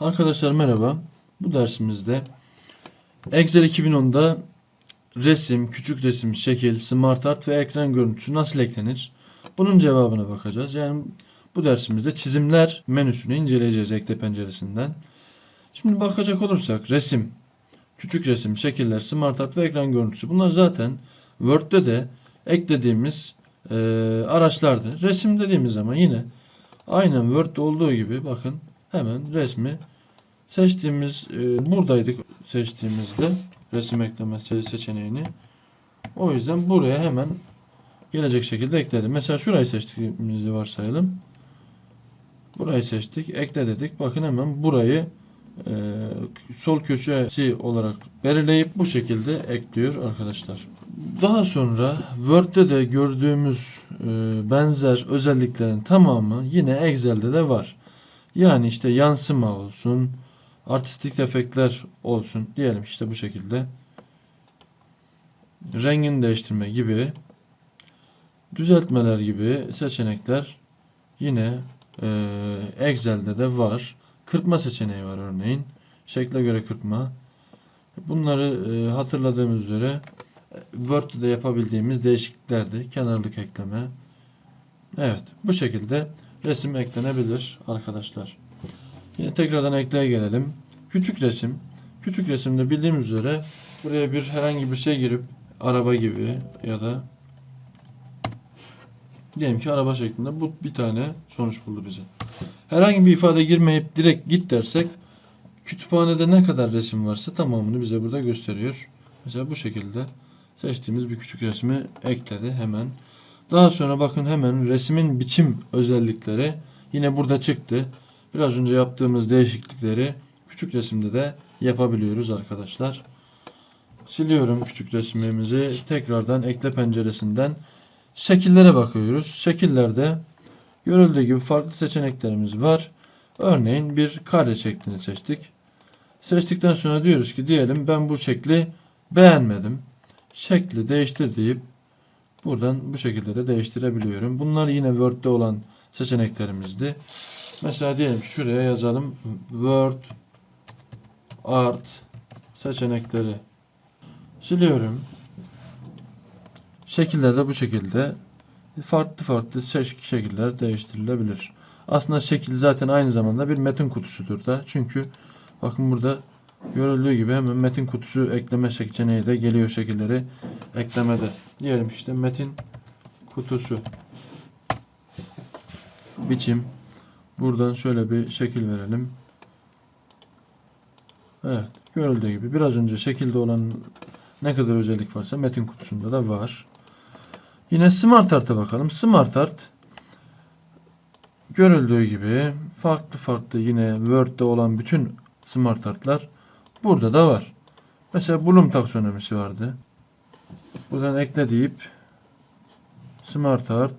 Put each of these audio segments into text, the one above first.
Arkadaşlar merhaba. Bu dersimizde Excel 2010'da resim, küçük resim, şekil, smart art ve ekran görüntüsü nasıl eklenir? Bunun cevabına bakacağız. Yani bu dersimizde çizimler menüsünü inceleyeceğiz ekle penceresinden. Şimdi bakacak olursak resim, küçük resim, şekiller, smart art ve ekran görüntüsü. Bunlar zaten Word'de de eklediğimiz e, araçlardı. Resim dediğimiz zaman yine aynen Word'de olduğu gibi bakın hemen resmi seçtiğimiz e, buradaydık seçtiğimizde resim ekleme se- seçeneğini. O yüzden buraya hemen gelecek şekilde ekledim. Mesela şurayı seçtiğimizi varsayalım. Burayı seçtik. Ekle dedik. Bakın hemen burayı e, sol köşesi olarak belirleyip bu şekilde ekliyor arkadaşlar. Daha sonra Word'de de gördüğümüz e, benzer özelliklerin tamamı yine Excel'de de var. Yani işte yansıma olsun, artistik efektler olsun diyelim işte bu şekilde. Rengini değiştirme gibi düzeltmeler gibi seçenekler yine e, Excel'de de var. Kırpma seçeneği var örneğin. Şekle göre kırpma. Bunları e, hatırladığımız üzere Word'de de yapabildiğimiz değişikliklerdi. Kenarlık ekleme. Evet, bu şekilde resim eklenebilir arkadaşlar. Yine tekrardan ekleye gelelim. Küçük resim. Küçük resimde bildiğimiz üzere buraya bir herhangi bir şey girip araba gibi ya da diyelim ki araba şeklinde bu bir tane sonuç buldu bize. Herhangi bir ifade girmeyip direkt git dersek kütüphanede ne kadar resim varsa tamamını bize burada gösteriyor. Mesela bu şekilde seçtiğimiz bir küçük resmi ekledi hemen. Daha sonra bakın hemen resmin biçim özellikleri yine burada çıktı. Biraz önce yaptığımız değişiklikleri küçük resimde de yapabiliyoruz arkadaşlar. Siliyorum küçük resmimizi. Tekrardan ekle penceresinden şekillere bakıyoruz. Şekillerde görüldüğü gibi farklı seçeneklerimiz var. Örneğin bir kare şeklini seçtik. Seçtikten sonra diyoruz ki diyelim ben bu şekli beğenmedim. Şekli değiştir deyip buradan bu şekilde de değiştirebiliyorum. Bunlar yine Word'de olan seçeneklerimizdi. Mesela diyelim şuraya yazalım. Word Art seçenekleri siliyorum. Şekiller de bu şekilde farklı farklı şekiller değiştirilebilir. Aslında şekil zaten aynı zamanda bir metin kutusudur da. Çünkü bakın burada görüldüğü gibi hemen metin kutusu ekleme seçeneği de geliyor şekilleri eklemede. Diyelim işte metin kutusu biçim buradan şöyle bir şekil verelim. Evet görüldüğü gibi biraz önce şekilde olan ne kadar özellik varsa metin kutusunda da var. Yine Smart Art'a bakalım. Smart Art görüldüğü gibi farklı farklı yine Word'de olan bütün Smart Art'lar burada da var. Mesela Bloom taksonomisi vardı. Buradan ekle deyip Smart Art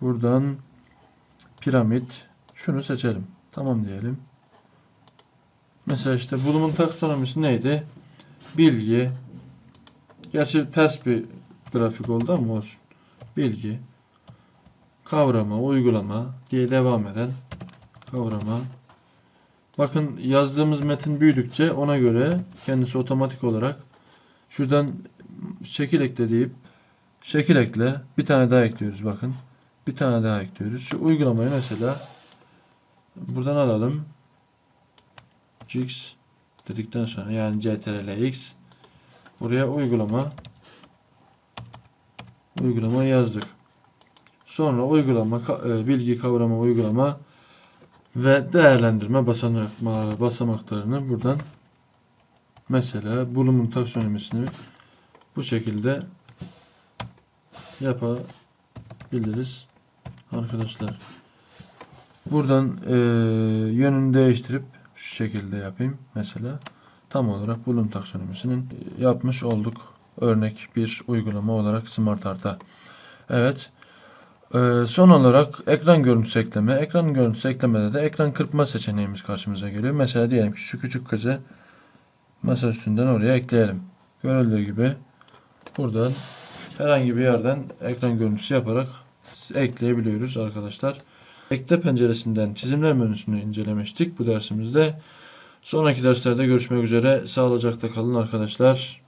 buradan piramit şunu seçelim. Tamam diyelim. Mesela işte Bloom'un taksonomisi neydi? Bilgi. Gerçi ters bir grafik oldu ama olsun. Bilgi. Kavrama, uygulama diye devam eden kavrama. Bakın yazdığımız metin büyüdükçe ona göre kendisi otomatik olarak şuradan şekil ekle deyip şekil ekle. Bir tane daha ekliyoruz bakın. Bir tane daha ekliyoruz. Şu uygulamayı mesela buradan alalım. X dedikten sonra yani CTRL X buraya uygulama uygulama yazdık. Sonra uygulama e, bilgi kavrama uygulama ve değerlendirme basamak basamaklarını buradan mesela bulumun taksonomisini bu şekilde yapabiliriz arkadaşlar. Buradan e, yönünü değiştirip şu şekilde yapayım mesela. Tam olarak Bloom taksonomisinin yapmış olduk. Örnek bir uygulama olarak Smart Art'a. Evet. E, son olarak ekran görüntüsü ekleme. Ekran görüntüsü eklemede de ekran kırpma seçeneğimiz karşımıza geliyor. Mesela diyelim ki şu küçük kızı masa üstünden oraya ekleyelim. Görüldüğü gibi buradan herhangi bir yerden ekran görüntüsü yaparak ekleyebiliyoruz arkadaşlar. Ekle penceresinden çizimler menüsünü incelemiştik bu dersimizde. Sonraki derslerde görüşmek üzere. Sağlıcakla kalın arkadaşlar.